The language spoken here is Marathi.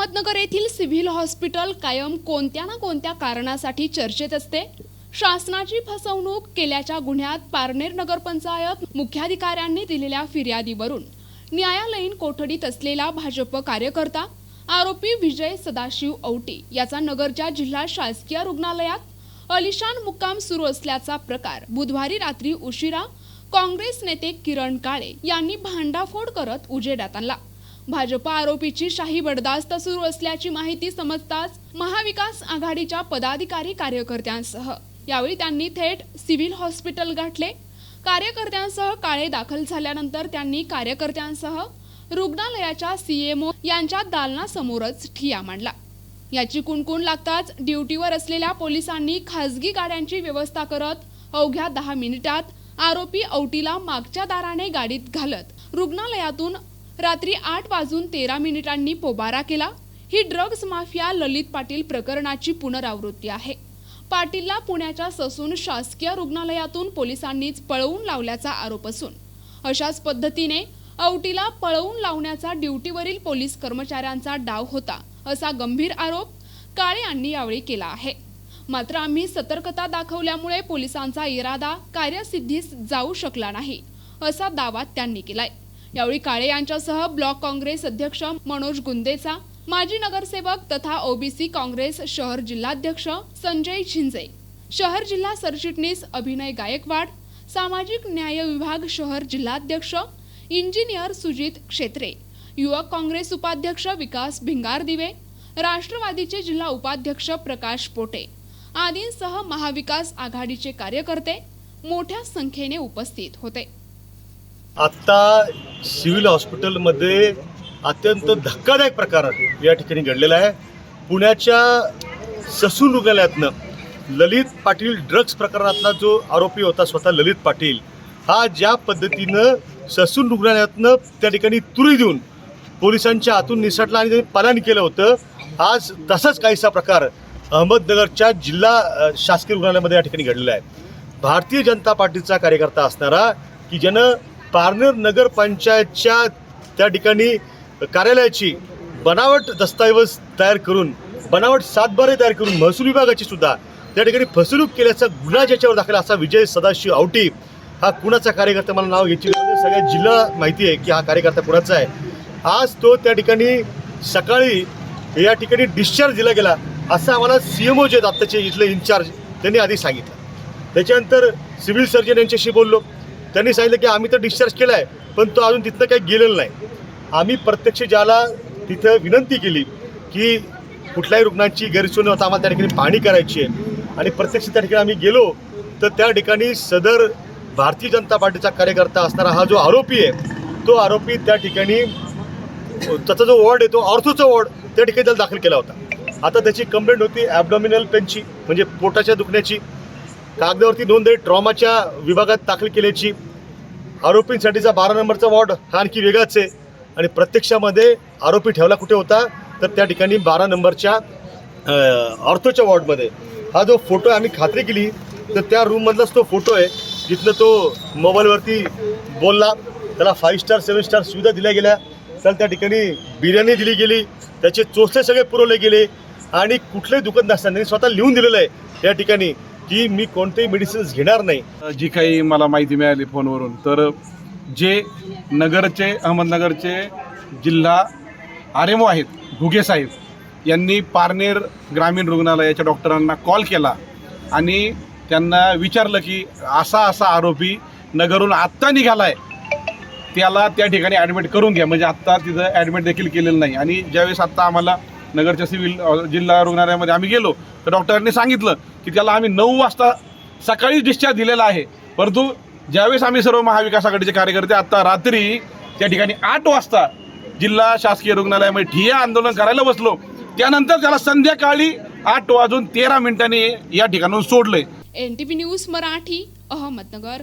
येथील सिव्हिल हॉस्पिटल कायम कोणत्या ना कोणत्या कारणासाठी चर्चेत असते? शासनाची फसवणूक केल्याच्या गुन्ह्यात पारनेर नगरपंचायत मुख्याधिकाऱ्यांनी दिलेल्या फिर्यादीवरून न्यायालयीन कोठडीत असलेला भाजप कार्यकर्ता आरोपी विजय सदाशिव औटी याचा नगरच्या जिल्हा शासकीय रुग्णालयात अलिशान मुक्काम सुरू असल्याचा प्रकार बुधवारी रात्री उशिरा काँग्रेस नेते किरण काळे यांनी भांडाफोड करत उजेडात आणला. भाजप आरोपीची शाही बडदास्त सुरू असल्याची माहिती समजताच महाविकास आघाडीच्या पदाधिकारी कार्यकर्त्यांसह. यावेळी त्यांनी थेट सिव्हिल हॉस्पिटल गाठले. कार्यकर्त्यांसह काळे दाखल झाल्यानंतर त्यांनी कार्यकर्त्यांसह रुग्णालयाच्या सीएमओ यांच्या दालनासमोरच ठिया मांडला. याची कुणकुण लागताच ड्युटीवर असलेल्या पोलिसांनी खासगी गाड्यांची व्यवस्था करत अवघ्या दहा मिनिटात आरोपी औटीला मागच्या दाराने गाडीत घालत रुग्णालयातून रात्री आठ वाजून तेरा मिनिटांनी पोबारा केला. ही ड्रग्ज माफिया ललित पाटील प्रकरणाची पुनरावृत्ती आहे. पाटीलला पुण्याच्या ससून शासकीय रुग्णालयातून पोलिसांनीच पळवून लावल्याचा आरोप असून अशाच पद्धतीने औटीला पळवून लावण्याचा ड्युटीवरील पोलीस कर्मचाऱ्यांचा डाव होता असा गंभीर आरोप काळे यांनी यावेळी केला आहे. मात्र आम्ही सतर्कता दाखवल्यामुळे पोलिसांचा इरादा कार्यसिद्धीस जाऊ शकला नाही असा दावा त्यांनी केलाय. यावेळी काळे यांच्यासह ब्लॉक काँग्रेस अध्यक्ष मनोज गुंदेचा माजी नगरसेवक तथा ओबीसी काँग्रेस शहर जिल्हाध्यक्ष संजय झिंजे शहर जिल्हा सरचिटणीस अभिनय गायकवाड सामाजिक न्याय विभाग शहर जिल्हाध्यक्ष इंजिनियर सुजित क्षेत्रे युवक काँग्रेस उपाध्यक्ष विकास भिंगार दिवे राष्ट्रवादीचे जिल्हा उपाध्यक्ष प्रकाश पोटे आदींसह महाविकास आघाडीचे कार्यकर्ते मोठ्या संख्येने उपस्थित होते. आत्ता सिव्हिल हॉस्पिटलमध्ये अत्यंत धक्कादायक प्रकार या ठिकाणी घडलेला आहे. पुण्याच्या ससून रुग्णालयातनं ललित पाटील ड्रग्ज प्रकरणातला जो आरोपी होता स्वतः ललित पाटील हा ज्या पद्धतीनं ससून रुग्णालयातनं त्या ठिकाणी तुरी देऊन पोलिसांच्या हातून निसटला आणि त्यांनी पलायन केलं होतं आज तसाच काहीसा प्रकार अहमदनगरच्या जिल्हा शासकीय रुग्णालयामध्ये या ठिकाणी घडलेला आहे. भारतीय जनता पार्टीचा कार्यकर्ता असणारा की ज्यानं पारनेर नगरपंचायतच्या त्या ठिकाणी कार्यालयाची बनावट दस्तऐवज तयार करून बनावट सातबारे तयार करून महसूल विभागाची सुद्धा त्या ठिकाणी फसवणूक केल्याचा गुन्हा ज्याच्यावर दाखल असा विजय सदाशिव आवटी हा कुणाचा कार्यकर्ता मला नाव घ्यायची सगळ्या जिल्हा माहिती आहे की हा कार्यकर्ता कुणाचा आहे. आज तो त्या ठिकाणी सकाळी या ठिकाणी डिस्चार्ज दिला गेला असं आम्हाला सी एम ओ जे आत्ताचे इथले इन्चार्ज त्यांनी आधी सांगितलं. त्याच्यानंतर सिव्हिल सर्जन यांच्याशी बोललो. त्यांनी सांगितलं की आम्ही तर डिस्चार्ज केला आहे पण तो अजून तिथनं काही गेलेलं नाही. आम्ही प्रत्यक्ष ज्याला तिथं विनंती केली की कुठल्याही रुग्णांची गैरसोय होता आम्हाला त्या ठिकाणी पाहणी करायची आहे. आणि प्रत्यक्ष त्या ठिकाणी आम्ही गेलो तर त्या ठिकाणी सदर भारतीय जनता पार्टीचा कार्यकर्ता असणारा हा जो आरोपी आहे तो आरोपी त्या ठिकाणी त्याचा जो वॉर्ड आहे तो ऑर्थोचा वॉर्ड त्या ठिकाणी त्याला दाखल केला होता. आता त्याची कंप्लेंट होती ॲबडॉमिनल पेनची म्हणजे पोटाच्या दुखण्याची. कागदावरती नोंद ट्रॉमाच्या विभागात दाखल केल्याची आरोपींसाठीचा बारा नंबरचा वॉर्ड हा आणखी वेगळाच आहे. आणि प्रत्यक्षामध्ये आरोपी ठेवला कुठे होता तर त्या ठिकाणी बारा नंबरच्या ऑर्थोच्या वॉर्डमध्ये. हा जो फोटो आम्ही खात्री केली तर त्या रूममधलाच तो फोटो आहे जिथनं तो मोबाईलवरती बोलला. त्याला फाईव्ह स्टार सेवन स्टार सुविधा दिल्या गेल्या. तर त्या ठिकाणी बिर्याणी दिली गेली. त्याचे चोसे सगळे पुरवले गेले. आणि कुठलंही दुखत नसताना स्वतः लिहून दिलेलं आहे या ठिकाणी. की मी कोणतेही मेडिसिन्स घेणार नाही. जी काही मला माहिती मिळाली फोनवरून तर जे नगरचे अहमदनगरचे जिल्हा आर एम ओ आहेत घुगे साहेब यांनी पारनेर ग्रामीण रुग्णालयाच्या डॉक्टरांना कॉल केला आणि त्यांना विचारलं की असा असा आरोपी नगरहून आत्ता निघाला आहे त्याला त्या ठिकाणी ॲडमिट करून घ्या. म्हणजे आत्ता तिथं ॲडमिट देखील केलेलं नाही. आणि ज्यावेळेस आत्ता आम्हाला नगरच्या सिव्हिल जिल्हा रुग्णालयामध्ये आम्ही गेलो तर डॉक्टरांनी सांगितलं की त्याला आम्ही नऊ वाजता सकाळी डिस्चार्ज दिलेला आहे. परंतु ज्यावेळेस आम्ही सर्व महाविकास आघाडीचे कार्यकर्ते आत्ता रात्री त्या ठिकाणी आठ वाजता जिल्हा शासकीय रुग्णालयामध्ये ठिय्या आंदोलन करायला बसलो त्यानंतर त्याला संध्याकाळी आठ वाजून तेरा मिनिटांनी या ठिकाणून सोडलंय. N T V news Marathi Ahmednagar.